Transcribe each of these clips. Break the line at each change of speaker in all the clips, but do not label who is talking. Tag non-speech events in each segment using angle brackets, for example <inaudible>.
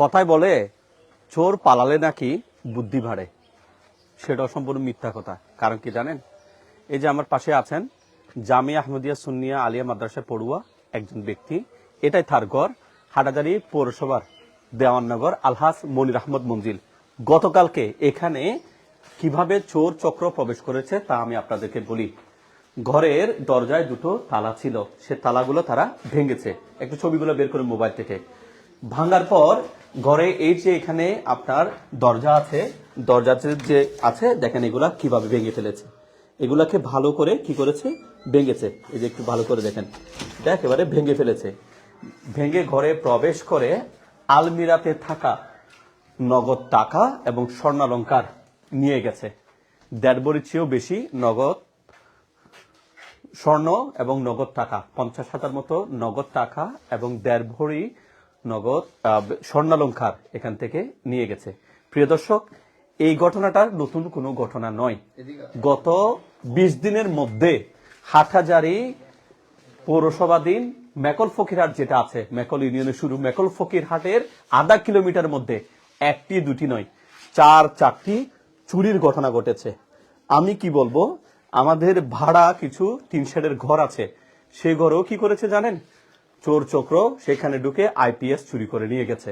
কথায় বলে, চোর পালালে নাকি বুদ্ধি বাড়ে সেটাও সম্পূর্ণ মিথ্যা কথা। কারণ কি জানেন? এই যে আমার পাশে আছেন জামিয়া আহমদিয়া সুন্নিয়া আলিয়া মাদ্রাসা পড়ুয়া একজন ব্যক্তি। এটাই তার ঘর, হাটাজারি পৌরসভার দেওয়াননগর, আলহাস মনির আহমদ মঞ্জিল। গতকালকে এখানে কীভাবে চোর চক্র প্রবেশ করেছে তা আমি আপনাদেরকে বলি। ঘরের দরজায় দুটো তালা ছিল। সে তালাগুলো তারা ভেঙেছে। একটু ছবিগুলো বের করে মোবাইল থেকে। ভাঙার পর ঘরে এই যে এখানে আপনার দরজা আছে, দরজা যে আছে, দেখেন এগুলা কীভাবে ভেঙে ফেলেছে। এগুলাকে ভালো করে কি করেছে? ভেঙেছে। এই যে একটু ভালো করে দেখেন। এটা একেবারে ভেঙে ফেলেছে। ভেঙে ঘরে প্রবেশ করে আলমিরাতে থাকা নগদ টাকা এবং স্বর্ণালঙ্কার নিয়ে গেছে। দেড় বড়ির চেয়েও বেশি নগদ স্বর্ণ এবং নগদ টাকা। পঞ্চাশ হাজার মতো নগদ টাকা এবং দেড় নগদ স্বর্ণালঙ্কার এখান থেকে নিয়ে গেছে। প্রিয় দর্শক, এই ঘটনাটা নতুন কোনো ঘটনা নয়। গত বিশ দিনের মধ্যে হাটহাজারি পৌরসভাধীন মেকল ফকিরহাট যেটা আছে মেকল ইউনিয়নের শুরু মেকল ফকিরহাটের আধা কিলোমিটার মধ্যে একটি, দুটি নয়, চার, চারটি চুরির ঘটনা ঘটেছে। আমি কি বলব? আমাদের ভাড়া কিছু তিন শেডের ঘর আছে। সেই ঘরও কি করেছে জানেন? চোর চক্র সেখানে ঢুকে আইপিএস চুরি করে নিয়ে গেছে।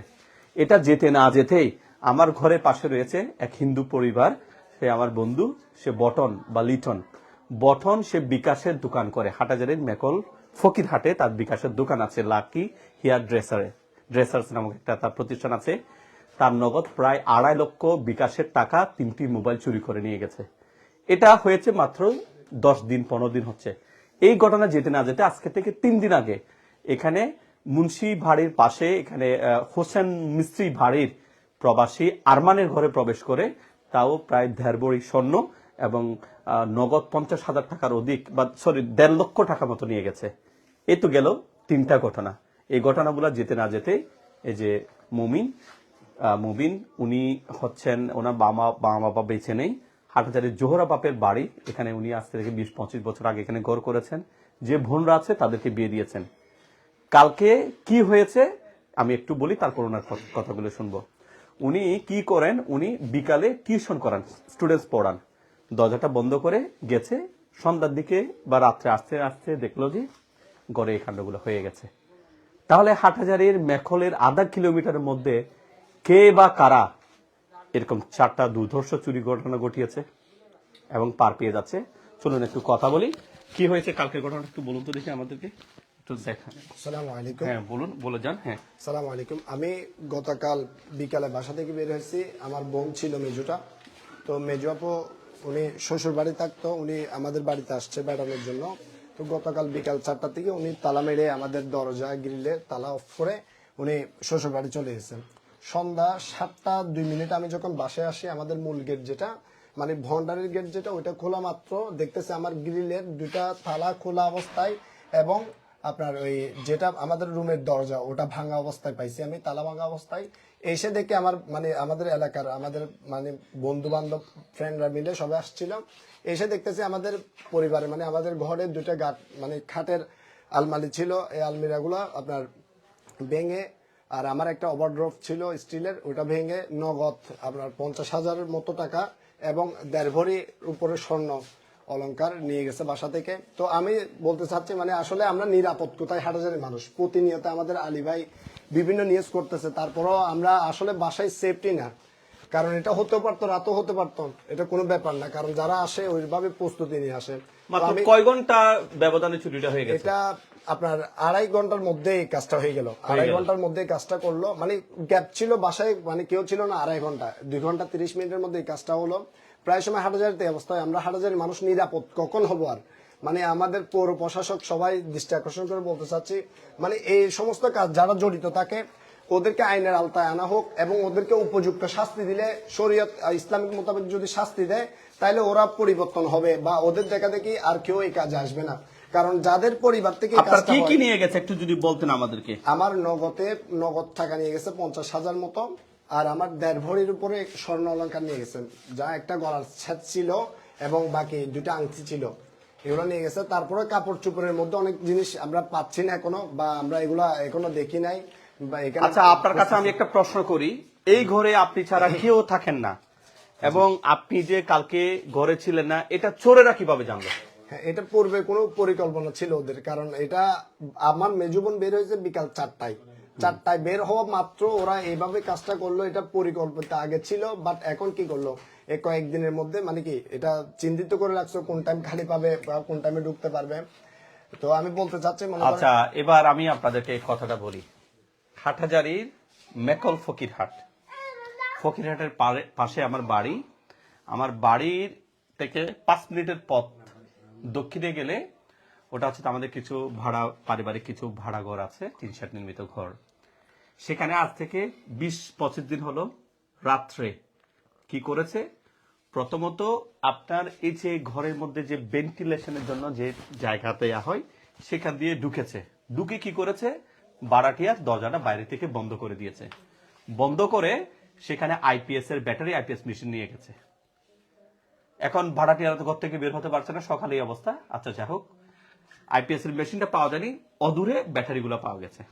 এটা যেতে না যেতেই আমার ঘরের পাশে রয়েছে এক হিন্দু পরিবার। সে আমার বন্ধু, সে বটন বা লিটন। বটন সে বিকাশের দোকান করে, হাটাজারের মেকল ফকির হাটে তার বিকাশের দোকান আছে, লাকি হেয়ার ড্রেসারে। ড্রেসার্স নামক একটা তার প্রতিষ্ঠান আছে। তার নগদ প্রায় আড়াই লক্ষ বিকাশের টাকা তিনটি মোবাইল চুরি করে নিয়ে গেছে। এটা হয়েছে মাত্র দশ দিন, পনেরো দিন হচ্ছে। এই ঘটনা যেতে না যেতে আজকে থেকে তিন দিন আগে এখানে মুন্সি ভাড়ির পাশে এখানে হোসেন মিস্ত্রি ভাড়ির প্রবাসী আরমানের ঘরে প্রবেশ করে। তাও প্রায় দেড় স্বর্ণ এবং নগদ পঞ্চাশ হাজার টাকার অধিক বা সরি দেড় লক্ষ টাকা মতো নিয়ে গেছে। এ তো গেল তিনটা ঘটনা। এই ঘটনাগুলো যেতে না যেতে এই যে মুমিন মুবিন, উনি হচ্ছেন ওনার বাবা বাবা বাবা বেঁচে নেই। হাটহাজারির জোহরা বাপের বাড়ি। এখানে উনি আজ থেকে বিশ পঁচিশ বছর আগে এখানে ঘর করেছেন। যে বোনরা আছে তাদেরকে বিয়ে দিয়েছেন। কালকে কি হয়েছে, আমি একটু বলি তারপর ওনার কথাগুলো শুনব। উনি কি করেন, উনি বিকালে টিউশন করান, স্টুডেন্টস পড়ান। দরজাটা বন্ধ করে গেছে, সন্ধ্যার দিকে বা রাত্রে আসতে আসতে দেখল যে গড়ে এই কাণ্ডগুলো হয়ে গেছে। তাহলে হাটহাজারির মেখলের আধা কিলোমিটারের মধ্যে কে বা কারা এরকম চারটা দুর্ধর্ষ চুরি ঘটনা ঘটিয়েছে এবং পার পেয়ে যাচ্ছে। চলুন একটু কথা বলি, কি হয়েছে কালকের ঘটনাটা একটু বলুন তো দেখি আমাদেরকে। একটু
আলাইকুম।
হ্যাঁ বলুন বলে যান হ্যাঁ।
সালামু আলাইকুম। আমি গতকাল বিকালে বাসা থেকে বের হয়েছি। আমার বোন ছিল মেজুটা। তো মেজু আপু উনি শ্বশুর বাড়ি থাকতো উনি আমাদের বাড়িতে আসছে বেড়ানোর জন্য। তো গতকাল বিকাল চারটা থেকে উনি তালা মেরে আমাদের দরজা গ্রিলে তালা অফ করে উনি শ্বশুর বাড়ি চলে গেছেন। সন্ধ্যা সাতটা দুই মিনিট আমি যখন বাসায় আসি আমাদের মূল গেট যেটা মানে ভন্ডারের গেট যেটা ওইটা খোলা মাত্র। দেখতেছে আমার গ্রিলের দুটা তালা খোলা অবস্থায় এবং আপনার ওই যেটা আমাদের রুমের দরজা, ওটা ভাঙা অবস্থায় পাইছি আমি, তালা ভাঙা অবস্থায়। এসে দেখে আমার মানে আমাদের এলাকার, আমাদের মানে বন্ধু বান্ধব ফ্রেন্ডরা মিলে সবাই আসছিলাম এসে দেখতেছি আমাদের পরিবারে মানে আমাদের ঘরে দুইটা গাট মানে খাটের আলমারি ছিল, এই আলমিরাগুলো আপনার ভেঙে, আর আমার একটা ওভারড্রপ ছিল স্টিলের, ওটা ভেঙে নগদ আপনার পঞ্চাশ হাজারের মতো টাকা এবং দেড় ভরি উপরে স্বর্ণ অলংকার নিয়ে গেছে বাসা থেকে। তো আমি বলতে চাচ্ছি মানে আসলে আমরা নিরাপদ কোথায় হাটাজারি মানুষ। প্রতিনিয়ত আমাদের আলী ভাই বিভিন্ন নিউজ করতেছে তারপরেও আমরা আসলে বাসায় সেফটি না। কারণ এটা হতে পারতো রাতও হতে পারতো এটা কোনো ব্যাপার না। কারণ যারা আসে ওইভাবে প্রস্তুতি নিয়ে আসে।
কয় ঘণ্টা ব্যবধানে চুরিটা হয়ে গেছে?
এটা আপনার আড়াই ঘণ্টার মধ্যে এই কাজটা হয়ে গেল। আড়াই ঘণ্টার মধ্যে কাজটা করল। মানে গ্যাপ ছিল বাসায় মানে কেউ ছিল না আড়াই ঘণ্টা। দুই ঘণ্টা তিরিশ মিনিটের মধ্যে এই কাজটা হলো। প্রায় সময় হাটাজারিতে অবস্থায়। আমরা হাটাজারি মানুষ নিরাপদ। কখন হব আর? মানে আমাদের পৌর প্রশাসক সবাই দৃষ্টি আকর্ষণ করে বলতে চাচ্ছি মানে এই সমস্ত কাজ যারা জড়িত থাকে ওদেরকে আইনের আওতায় আনা হোক এবং ওদেরকে উপযুক্ত শাস্তি দিলে শরীয়ত ইসলামিক মোতাবেক যদি শাস্তি দেয় তাহলে ওরা পরিবর্তন হবে বা ওদের দেখা দেখি আর কেউ এই কাজে আসবে না। কারণ যাদের পরিবার থেকে
কি কি নিয়ে গেছে? একটু যদি বলতেন আমাদেরকে।
আমার নগদে নগদ টাকা নিয়ে গেছে পঞ্চাশ হাজার মতো। আর আমার দেড় ভরির উপরে স্বর্ণ অলংকার নিয়ে গেছেন যা একটা গলার সেট ছিল এবং বাকি দুটা আংটি ছিল। এগুলো নিয়ে গেছে। তারপরে কাপড় চোপড়ের মধ্যে অনেক জিনিস আমরা পাচ্ছি না এখনও বা আমরা এগুলা এখনও দেখি নাই বা
আচ্ছা আপনার কাছে আমি একটা প্রশ্ন করি। এই ঘরে আপনি ছাড়া <laughs> কেউ থাকেন না এবং আপনি যে কালকে ঘরে ছিলেন না এটা চোরেরা কীভাবে জানলো
হ্যাঁ এটা পূর্বে কোনো পরিকল্পনা ছিল ওদের। কারণ এটা আমার মেজুবন বের হয়েছে বিকাল চারটায়। চারটায় বের হওয়া মাত্র ওরা এইভাবে কাজটা করল এটা পরিকল্পিত আগে ছিল বাট এখন কি করল? কয়েকদিনের মধ্যে মানে কি এটা চিন্তিত করে রাখছো কোন টাইম খালি পাবে বা কোন টাইমে ঢুকতে পারবে। তো আমি বলতে চাচ্ছি
আচ্ছা এবার আমি আপনাদেরকে এই কথাটা বলি। হাটহাজারির মেকল ফকিরহাট ফকিরহাটের পাশে আমার বাড়ি। আমার বাড়ির থেকে পাঁচ মিনিটের পথ দক্ষিণে গেলে ওটা হচ্ছে আমাদের কিছু ভাড়া পারিবারিক কিছু ভাড়া ঘর আছে তিন ষাট নির্মিত ঘর। সেখানে আজ থেকে বিশ পঁচিশ দিন হলো রাত্রে। কি করেছে? প্রথমত আপনার এই যে ঘরের মধ্যে যে ভেন্টিলেশনের জন্য যে জায়গা দেয়া হয়, সেখান দিয়ে ঢুকেছে। ঢুকে কি করেছে? বারাটিয়ার দরজাটা বাইরে থেকে বন্ধ করে দিয়েছে। বন্ধ করে সেখানে আইপিএস এর ব্যাটারি আইপিএস মেশিন নিয়ে গেছে। এখন ভাড়াটিয়ারা তো ঘর থেকে বের হতে পারছে না, সকালে অবস্থা। আচ্ছা যাই হোক। আইপিএস এর মেশিনটা পাওয়া যায়নি, অদূরে ব্যাটারিগুলো পাওয়া গেছে।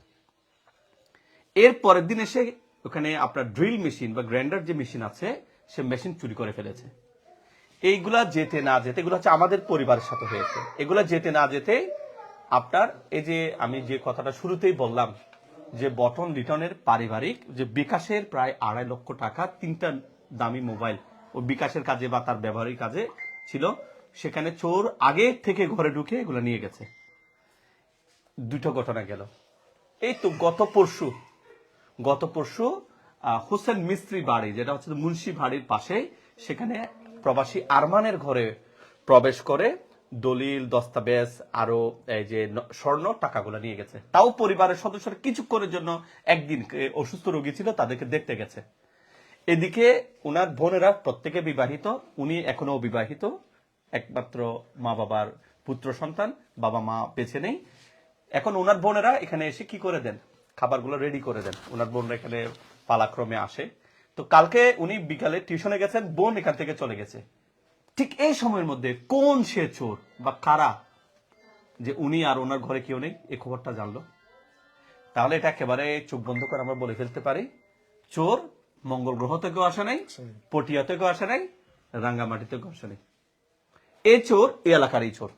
এর পরের দিন এসে ওখানে আপনার ড্রিল মেশিন বা গ্রাইন্ডার যে মেশিন আছে, সে মেশিন চুরি করে ফেলেছে। এইগুলা যেতে না যেতে, এগুলো হচ্ছে আমাদের পরিবারের সাথে হয়েছে। এগুলা যেতে না যেতে আপনার এই যে আমি যে কথাটা শুরুতেই বললাম, যে বটন রিটার্নের পারিবারিক, যে বিকাশের প্রায় আড়াই লক্ষ টাকা তিনটা দামি মোবাইল ও বিকাশের কাজে বা তার ব্যবহারিক কাজে ছিল, সেখানে চোর আগে থেকে ঘরে ঢুকে এগুলো নিয়ে গেছে। দুটো ঘটনা গেল। এই তো গত পরশু গত পরশু হোসেন মিস্ত্রি বাড়ি, যেটা হচ্ছে মুন্সি বাড়ির পাশে সেখানে প্রবাসী আরমানের ঘরে প্রবেশ করে দলিল, দস্তাবেজ, আরও এই যে স্বর্ণ টাকাগুলো নিয়ে গেছে। তাও পরিবারের সদস্যরা কিছুক্ষণের জন্য একদিন অসুস্থ রোগী ছিল, তাদেরকে দেখতে গেছে। এদিকে ওনার বোনেরা প্রত্যেকে বিবাহিত, উনি এখনও অবিবাহিত, একমাত্র মা বাবার পুত্র সন্তান, বাবা মা বেঁচে নেই। এখন ওনার বোনেরা এখানে এসে কি করে দেন? খাবারগুলো রেডি করে দেন। ওনার বোনরা এখানে পালাক্রমে আসে। তো কালকে উনি বিকালে টিউশনে গেছেন, বোন এখান থেকে চলে গেছে। ঠিক এই সময়ের মধ্যে কোন সে চোর বা কারা যে উনি আর ওনার ঘরে কেউ নেই এই খবরটা জানলো। তাহলে এটা একেবারে চোখ বন্ধ করে আমরা বলে ফেলতে পারি, চোর মঙ্গল গ্রহ থেকেও আসে নাই, পটিয়া থেকেও আসে নাই, রাঙ্গামাটি থেকেও আসে নাই। এ চোর এই এলাকারই চোর।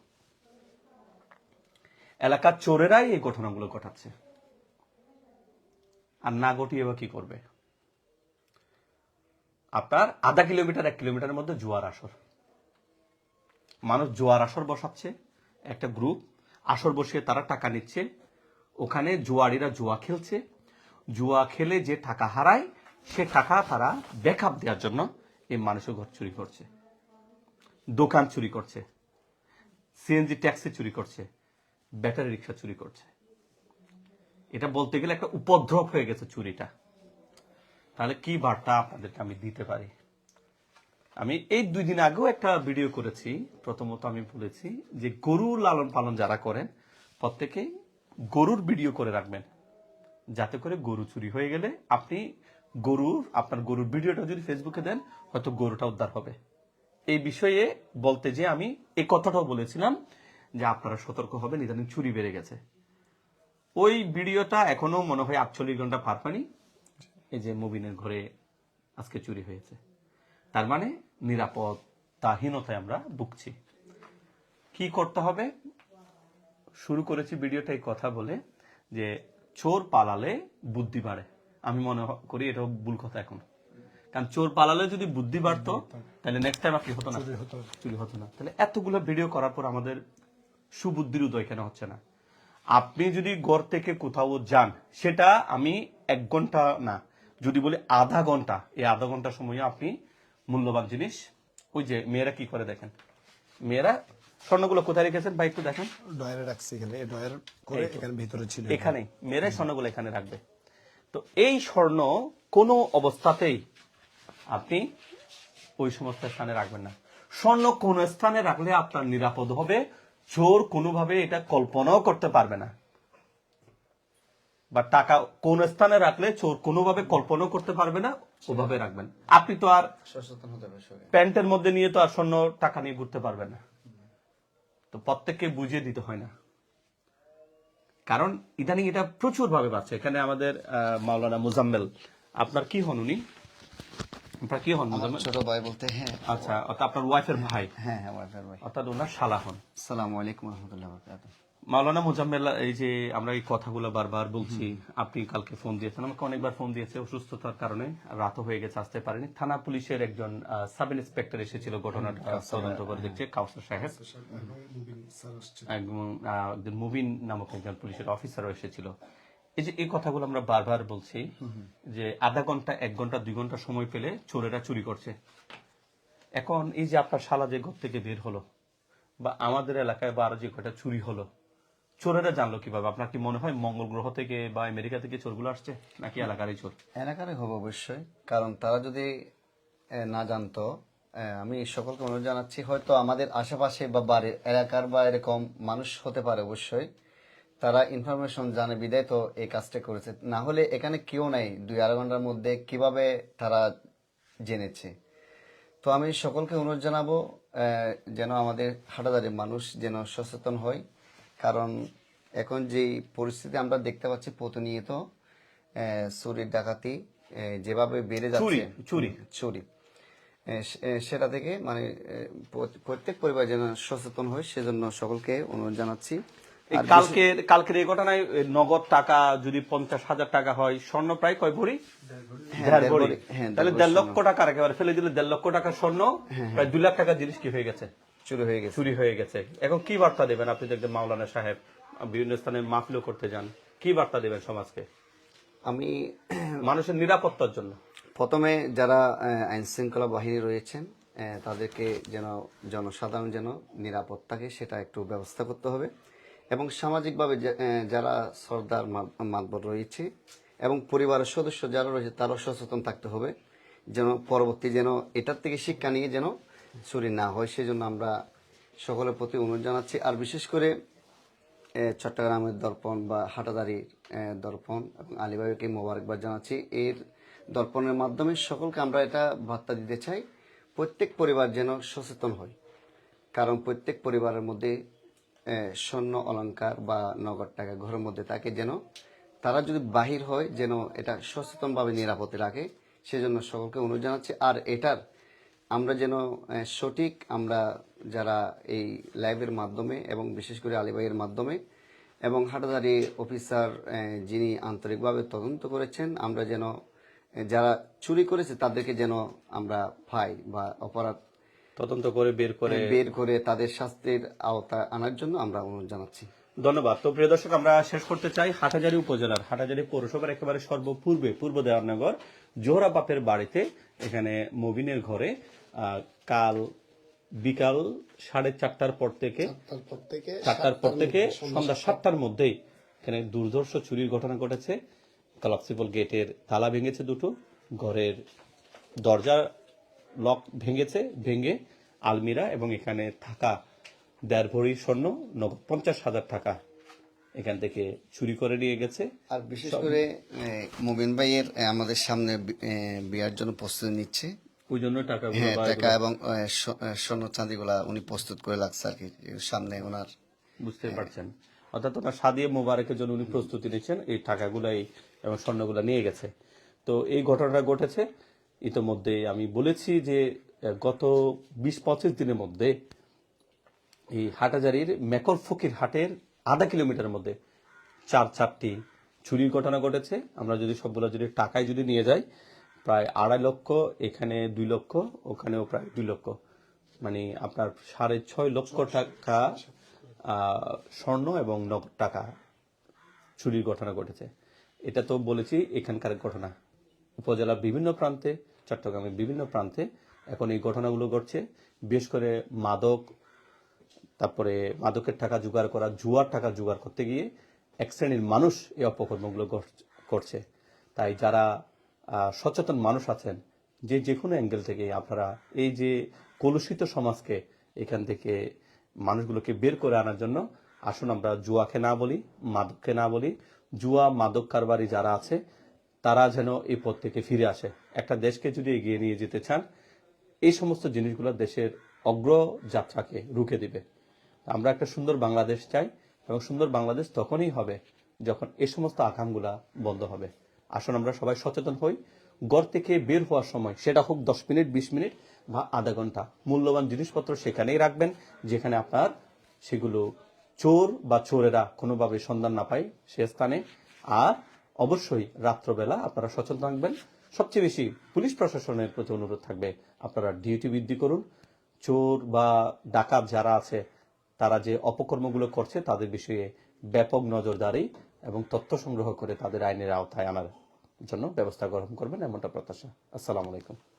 এলাকার চোরেরাই এই ঘটনাগুলো ঘটাচ্ছে। আর না ঘটিয়ে বা কি করবে? আপনার আধা কিলোমিটার, এক কিলোমিটারের মধ্যে জোয়ার আসর। মানুষ জোয়ার আসর বসাচ্ছে, একটা গ্রুপ আসর বসিয়ে তারা টাকা নিচ্ছে। ওখানে জুয়ারিরা জুয়া খেলছে। জুয়া খেলে যে টাকা হারায়, সে টাকা তারা ব্যাকআপ দেওয়ার জন্য এই মানুষের ঘর চুরি করছে। দোকান চুরি করছে। সিএনজি ট্যাক্সি চুরি করছে। ব্যাটারি রিক্সা চুরি করছে। এটা বলতে গেলে একটা উপদ্রব হয়ে গেছে চুরিটা। তাহলে কি বার্তা আপনাদেরকে আমি দিতে পারি? আমি এই দুই দিন আগেও একটা ভিডিও করেছি। প্রথমত আমি বলেছি যে গরুর লালন পালন যারা করেন, প্রত্যেকেই গরুর ভিডিও করে রাখবেন। যাতে করে গরু চুরি হয়ে গেলে আপনি গরুর আপনার গরুর ভিডিওটা যদি ফেসবুকে দেন, হয়তো গরুটা উদ্ধার হবে। এই বিষয়ে বলতে যে আমি এই কথাটাও বলেছিলাম যে আপনারা সতর্ক হবেন, ইদানিং চুরি বেড়ে গেছে। ওই ভিডিওটা এখনও মনে হয় আটচল্লিশ ঘণ্টা পার পানি এই যে মুবিনের ঘরে আজকে চুরি হয়েছে। তার মানে নিরাপত্তাহীনতায় আমরা ভুগছি। কি করতে হবে? শুরু করেছি ভিডিওটা এই কথা বলে যে চোর পালালে বুদ্ধি বাড়ে। আমি মনে করি এটা ভুল কথা এখন। কারণ চোর পালালে যদি বুদ্ধি বাড়তো তাহলে নেক্সট টাইম আপনি হতো না? চুরি হতো। না। তাহলে এতগুলো ভিডিও করার পর আমাদের সুবুদ্ধির উদয় কেন হচ্ছে না? আপনি যদি ঘর থেকে কোথাও যান সেটা আমি এক ঘণ্টা না যদি বলি আধা ঘণ্টা এই আধা ঘণ্টা সময়ে আপনি মূল্যবান জিনিস ওই যে মেয়েরা কি করে দেখেন? মেয়েরা স্বর্ণগুলো কোথায় রেখেছেন? ভাই একটু দেখেন।
ডয়ারে রাখছি এখানে ডয়ার করে এখানে ভিতরে ছিল।
এখানে মেয়েরাই স্বর্ণগুলো এখানে রাখবে। তো এই স্বর্ণ কোনো অবস্থাতেই আপনি ওই সমস্ত স্থানে রাখবেন না। স্বর্ণ কোন স্থানে রাখলে আপনার নিরাপদ হবে চোর কোনোভাবে এটা কল্পনাও করতে পারবে না। বা টাকা কোন স্থানে রাখলে চোর কোনোভাবে কল্পনাও করতে পারবে না ওভাবে রাখবেন। আপনি তো আর প্যান্টের মধ্যে নিয়ে তো আর স্বর্ণ টাকা নিয়ে ঘুরতে পারবে না। তো প্রত্যেককে বুঝিয়ে দিতে হয় না। কারণ ইদানিং এটা প্রচুর ভাবে বাড়ছে। এখানে আমাদের আহ, মাওলানা মুজাম্মেল। আপনার কি হন উনি? আপনার কি হন
ছোট ভাই বলতে হ্যাঁ।
আচ্ছা অর্থাৎ আপনার ওয়াইফের ভাই।
হ্যাঁ হ্যাঁ ওয়াইফাই ভাই।
অর্থাৎ ওনার শালা হন।
আসসালামু আলাইকুম রহমতুল্লাহ
মাওলানা মুজাম্মেল এই যে আমরা এই কথাগুলো বারবার বলছি আপনি কালকে ফোন দিয়েছেন আমাকে অনেকবার ফোন দিয়েছে অসুস্থতার কারণে রাত হয়ে গেছে আসতে পারেনি। থানা পুলিশের একজন সাব ইন্সপেক্টর এসেছিল ঘটনাটা তদন্ত করে দেখছে কাউসার সাহেব। একদম আহ, একজন মুবিন নামক একজন পুলিশের অফিসারও এসেছিল। এই যে এই কথাগুলো আমরা বারবার বলছি, যে আধা ঘণ্টা, এক ঘণ্টা, দুই ঘণ্টা সময় পেলে চোরেরা চুরি করছে। এখন এই যে আপনার শালা যে ঘর থেকে বের হলো, বা আমাদের এলাকায় বা আরও যে কয়টা চুরি হলো, চোরেরা জানলো কীভাবে? আপনার কি মনে হয় মঙ্গল গ্রহ থেকে বা আমেরিকা থেকে চোরগুলো আসছে, নাকি এলাকারই চোর?
এলাকারই হবে অবশ্যই, কারণ তারা যদি না জানতো আমি সকলকে অনুরোধ জানাচ্ছি। হয়তো আমাদের আশেপাশে বা বাড়ির এলাকার বা এরকম মানুষ হতে পারে অবশ্যই। তারা ইনফরমেশন জানে বিদায় তো এই কাজটা করেছে। না হলে এখানে কেউ নাই দুই আড়াই ঘণ্টার মধ্যে কীভাবে তারা জেনেছে। তো আমি সকলকে অনুরোধ জানাব যেন আমাদের হাটাদারি মানুষ যেন সচেতন হয়। কারণ এখন যে পরিস্থিতি আমরা দেখতে পাচ্ছি প্রতিনিয়ত আহ, চুরির ডাকাতি যেভাবে বেড়ে যাচ্ছে।
চুরি।
চুরি। সেটা থেকে মানে প্রত্যেক পরিবার যেন সচেতন হয় সেজন্য সকলকে অনুরোধ জানাচ্ছি।
কালকের কালকের এই ঘটনায় নগদ টাকা যদি পঞ্চাশ হাজার টাকা হয় স্বর্ণ প্রায় কয় ভরি?
হ্যাঁ, হ্যাঁ,
তাহলে
দেড়
লক্ষ টাকার একেবারে ফেলে দিলে দেড় লক্ষ টাকা স্বর্ণ প্রায় দুই লাখ টাকার জিনিস কি হয়ে গেছে?
চুরি হয়ে গেছে।
চুরি হয়ে গেছে। এখন কি বার্তা দেবেন আপনি দেখবেন মাওলানা সাহেব বিভিন্ন স্থানে মাহফিলও করতে যান? কি বার্তা দেবেন সমাজকে?
আমি
মানুষের নিরাপত্তার জন্য।
প্রথমে যারা আইন শৃঙ্খলা বাহিনী রয়েছেন তাদেরকে যেন জনসাধারণ যেন নিরাপত্তাকে সেটা একটু ব্যবস্থা করতে হবে। এবং সামাজিকভাবে যারা সর্দার মাতবর রয়েছে এবং পরিবারের সদস্য যারা রয়েছে তারাও সচেতন থাকতে হবে, যেন পরবর্তী যেন এটার থেকে শিক্ষা নিয়ে যেন চুরি না হয়। সেজন্য আমরা সকলের প্রতি অনুরোধ জানাচ্ছি। আর বিশেষ করে চট্টগ্রামের দর্পণ বা হাটাদারির দর্পণ এবং আলিবাইকে মোবারকবাদ জানাচ্ছি। এর দর্পণের মাধ্যমে সকলকে আমরা এটা বার্তা দিতে চাই, প্রত্যেক পরিবার যেন সচেতন হয়। কারণ প্রত্যেক পরিবারের মধ্যে স্বর্ণ অলংকার বা নগদ টাকা ঘরের মধ্যে থাকে যেন, তারা যদি বাহির হয় যেন এটা সচেতনভাবে নিরাপদে রাখে, সেজন্য সকলকে অনুরোধ জানাচ্ছি। আর এটার আমরা যেন সঠিক আমরা যারা এই লাইভের মাধ্যমে এবং বিশেষ করে আলিবাইয়ের মাধ্যমে এবং হাটাদারি অফিসার যিনি আন্তরিকভাবে তদন্ত করেছেন, আমরা যেন যারা চুরি করেছে তাদেরকে যেন আমরা পাই বা অপরাধ
তদন্ত করে বের করে
বের করে তাদের শাস্তির আওতা আনার জন্য আমরা অনুরোধ জানাচ্ছি।
ধন্যবাদ। তো প্রিয় দর্শক আমরা শেষ করতে চাই হাটাজারি উপজেলার। হাটাজারি পৌরসভার একেবারে সর্বপূর্বে পূর্ব দেওয়ানগর জোহরা বাপের বাড়িতে এখানে মবিনের ঘরে কাল বিকাল সাড়ে চারটার পর থেকে
থেকে
চারটার পর থেকে সন্ধ্যা সাতটার মধ্যেই এখানে দুর্ধর্ষ চুরির ঘটনা ঘটেছে। কলাপসিবল গেটের তালা ভেঙেছে দুটো। ঘরের দরজা লক ভেঙেছে ভেঙে আলমিরা এবং এখানে থাকা দেড় ভরি স্বর্ণ নগদ পঞ্চাশ হাজার টাকা এখান থেকে চুরি করে নিয়ে গেছে।
আর বিশেষ করে মুবিন ভাইয়ের আমাদের সামনে বিয়ার জন্য প্রস্তুতি নিচ্ছে।
ওই জন্য
হ্যাঁ টাকা এবং স্বর্ণ চাঁদিগুলা উনি প্রস্তুত করে লাগছে আর কি সামনে ওনার
বুঝতে পারছেন। অর্থাৎ ওনার সাদিয়ে মোবারকের জন্য উনি প্রস্তুতি নিচ্ছেন। এই টাকাগুলাই এবং স্বর্ণগুলা নিয়ে গেছে। তো এই ঘটনাটা ঘটেছে। ইতোমধ্যে আমি বলেছি যে গত বিশ পঁচিশ দিনের মধ্যে এই হাটাজারির মেকল ফকির হাটের আধা কিলোমিটারের মধ্যে চার চারটি চুরির ঘটনা ঘটেছে। আমরা যদি সবগুলো যদি টাকায় যদি নিয়ে যাই, প্রায় আড়াই লক্ষ, এখানে দুই লক্ষ, ওখানেও প্রায় দুই লক্ষ। মানে আপনার সাড়ে ছয় লক্ষ টাকা স্বর্ণ এবং নগদ টাকা চুরির ঘটনা ঘটেছে। এটা তো বলেছি, এখানকার ঘটনা। উপজেলার বিভিন্ন প্রান্তে, চট্টগ্রামের বিভিন্ন প্রান্তে এখন এই ঘটনাগুলো ঘটছে। বিশেষ করে মাদক, তারপরে মাদকের টাকা জোগাড় করা, জুয়ার টাকা জোগাড় করতে গিয়ে এক শ্রেণির মানুষ এই অপকর্মগুলো করছে। তাই যারা সচেতন মানুষ আছেন, যে যে কোনো অ্যাঙ্গেল থেকে আপনারা এই যে কলুষিত সমাজকে এখান থেকে মানুষগুলোকে বের করে আনার জন্য আসুন আমরা জুয়াকে না বলি, মাদককে না বলি, জুয়া, মাদক কারবারি যারা আছে তারা যেন এই পথ থেকে ফিরে আসে। একটা দেশকে যদি এগিয়ে নিয়ে যেতে চান, এই সমস্ত জিনিসগুলো দেশের অগ্রযাত্রাকে রুখে দিবে। আমরা একটা সুন্দর বাংলাদেশ চাই এবং সুন্দর বাংলাদেশ তখনই হবে যখন এই সমস্ত আকামগুলা বন্ধ হবে। আসুন আমরা সবাই সচেতন হই। ঘর থেকে বের হওয়ার সময়, সেটা হোক দশ মিনিট, বিশ মিনিট বা আধা ঘণ্টা, মূল্যবান জিনিসপত্র সেখানেই রাখবেন, যেখানে আপনার সেগুলো চোর বা চোরেরা কোনোভাবে সন্ধান না পায় সে স্থানে। আর অবশ্যই রাত্রবেলা আপনারা সচেতন থাকবেন। সবচেয়ে বেশি পুলিশ প্রশাসনের প্রতি অনুরোধ থাকবে আপনারা ডিউটি বৃদ্ধি করুন। চোর বা ডাকাত যারা আছে, তারা যে অপকর্মগুলো করছে তাদের বিষয়ে ব্যাপক নজরদারি এবং তথ্য সংগ্রহ করে তাদের আইনের আওতায় আনার জন্য ব্যবস্থা গ্রহণ করবেন এমনটা প্রত্যাশা। আসসালামু আলাইকুম।